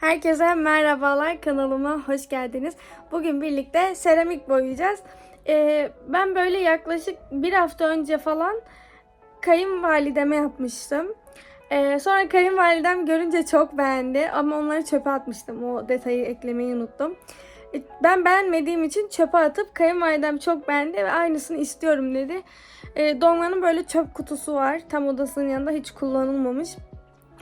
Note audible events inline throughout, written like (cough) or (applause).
Herkese merhabalar kanalıma hoş geldiniz. Bugün birlikte seramik boyayacağız. Ee, ben böyle yaklaşık bir hafta önce falan kayınvalideme yapmıştım. Ee, sonra kayınvalidem görünce çok beğendi ama onları çöpe atmıştım. O detayı eklemeyi unuttum. Ee, Ben beğenmediğim için çöpe atıp kayınvalidem çok beğendi ve aynısını istiyorum dedi. Ee, Donga'nın böyle çöp kutusu var. Tam odasının yanında hiç kullanılmamış.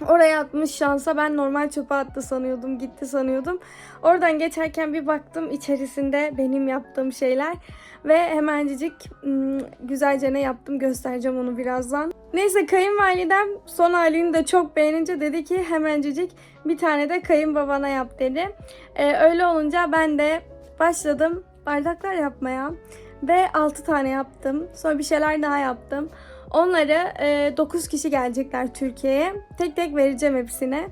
Oraya atmış şansa ben normal çöpe attı sanıyordum, gitti sanıyordum. Oradan geçerken bir baktım içerisinde benim yaptığım şeyler ve hemencik ım, güzelce ne yaptım göstereceğim onu birazdan. Neyse kayınvalidem son halini de çok beğenince dedi ki hemencik bir tane de kayınbabana yap dedi. Ee, öyle olunca ben de başladım bardaklar yapmaya ve 6 tane yaptım. Sonra bir şeyler daha yaptım. Onları 9 kişi gelecekler Türkiye'ye. Tek tek vereceğim hepsine.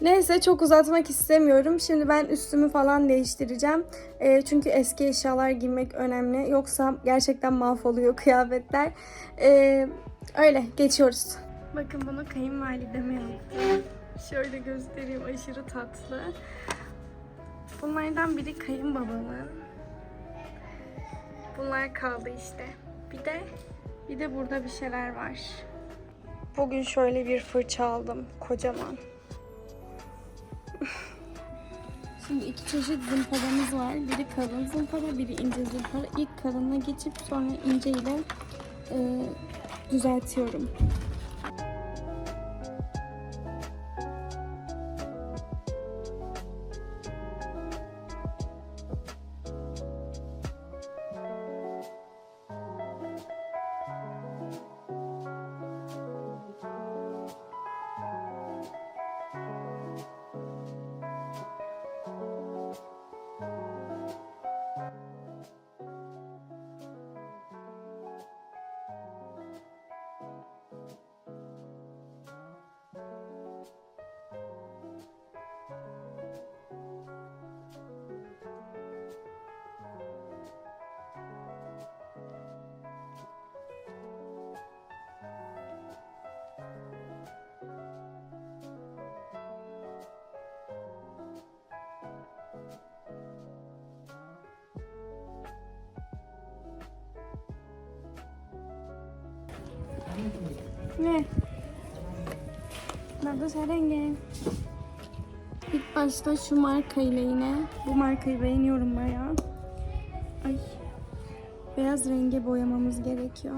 Neyse çok uzatmak istemiyorum. Şimdi ben üstümü falan değiştireceğim. E, çünkü eski eşyalar giymek önemli. Yoksa gerçekten mahvoluyor kıyafetler. E, öyle geçiyoruz. Bakın bunu kayınvalideme yaptım. Şöyle göstereyim aşırı tatlı. Bunlardan biri kayınbabamın. Bunlar kaldı işte. Bir de bir de burada bir şeyler var. Bugün şöyle bir fırça aldım. Kocaman. Şimdi iki çeşit zımparamız var. Biri kalın zımpara, biri ince zımpara. İlk kalınla geçip sonra ince ile e, düzeltiyorum. Ne? Nerede serenge? İlk başta şu markayla yine. Bu markayı beğeniyorum bayağı. Ay. Beyaz renge boyamamız gerekiyor.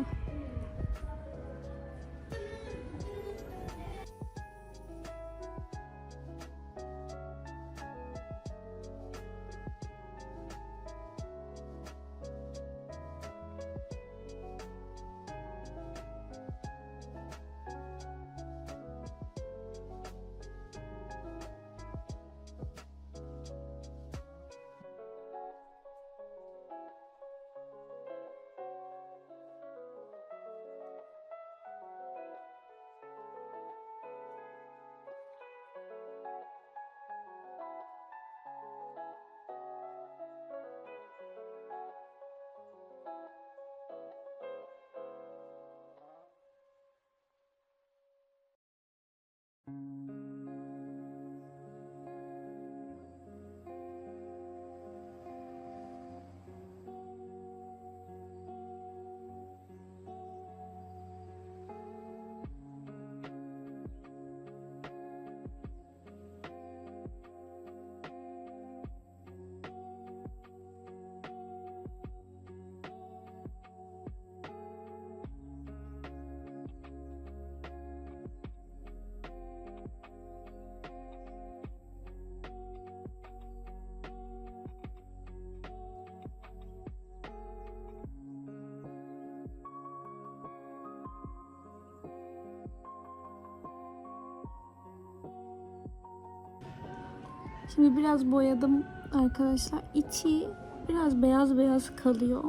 Şimdi biraz boyadım arkadaşlar. İçi biraz beyaz beyaz kalıyor.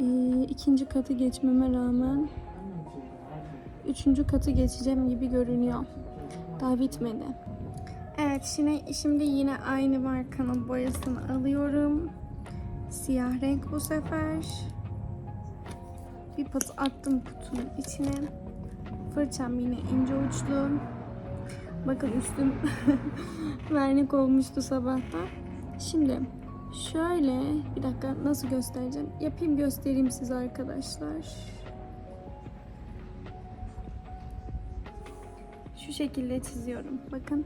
Ee, ikinci katı geçmeme rağmen üçüncü katı geçeceğim gibi görünüyor. Daha bitmedi. Evet şimdi, şimdi yine aynı markanın boyasını alıyorum. Siyah renk bu sefer. Bir pat attım kutunun içine. Fırçam yine ince uçlu. Bakın üstüm (laughs) vernik olmuştu sabahtan. Şimdi şöyle bir dakika nasıl göstereceğim? Yapayım göstereyim size arkadaşlar. Şu şekilde çiziyorum. Bakın.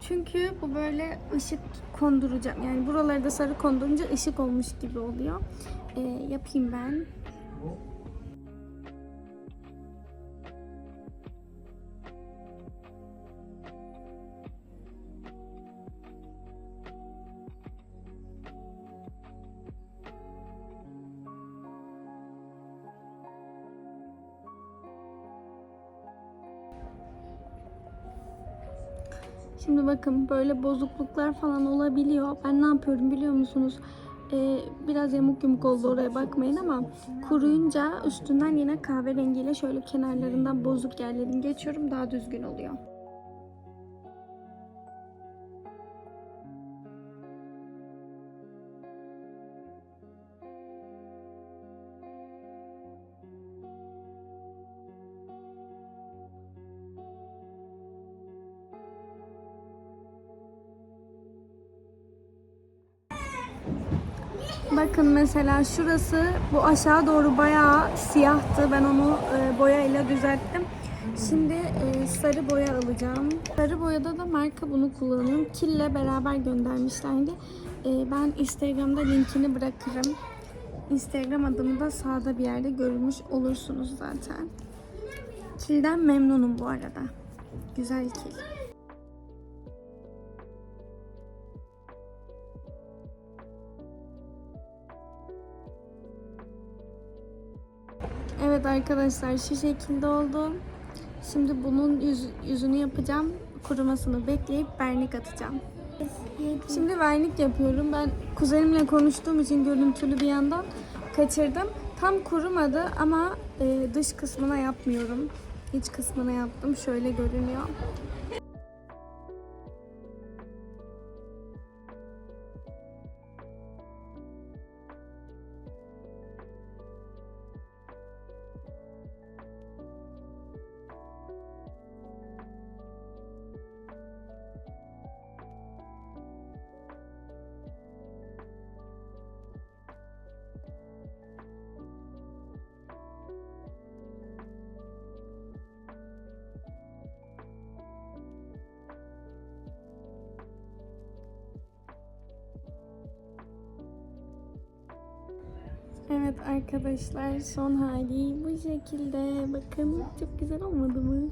Çünkü bu böyle ışık konduracağım. Yani buraları da sarı kondurunca ışık olmuş gibi oluyor. Ee, yapayım ben. Şimdi bakın böyle bozukluklar falan olabiliyor. Ben ne yapıyorum biliyor musunuz? Ee, biraz yamuk yumuk oldu oraya bakmayın ama kuruyunca üstünden yine kahverengiyle şöyle kenarlarından bozuk yerlerini geçiyorum. Daha düzgün oluyor. Bakın mesela şurası bu aşağı doğru bayağı siyahtı. Ben onu e, boyayla düzelttim. Şimdi e, sarı boya alacağım. Sarı boyada da marka bunu kullanıyorum. Kille beraber göndermişlerdi. E, ben Instagram'da linkini bırakırım. Instagram adımı da sağda bir yerde görmüş olursunuz zaten. Kilden memnunum bu arada. Güzel kil. Evet arkadaşlar şu şekilde oldu. Şimdi bunun yüz, yüzünü yapacağım. Kurumasını bekleyip vernik atacağım. Şimdi vernik yapıyorum. Ben kuzenimle konuştuğum için görüntülü bir yandan kaçırdım. Tam kurumadı ama e, dış kısmına yapmıyorum. İç kısmına yaptım. Şöyle görünüyor. Evet arkadaşlar son hali bu şekilde. Bakın çok güzel olmadı mı?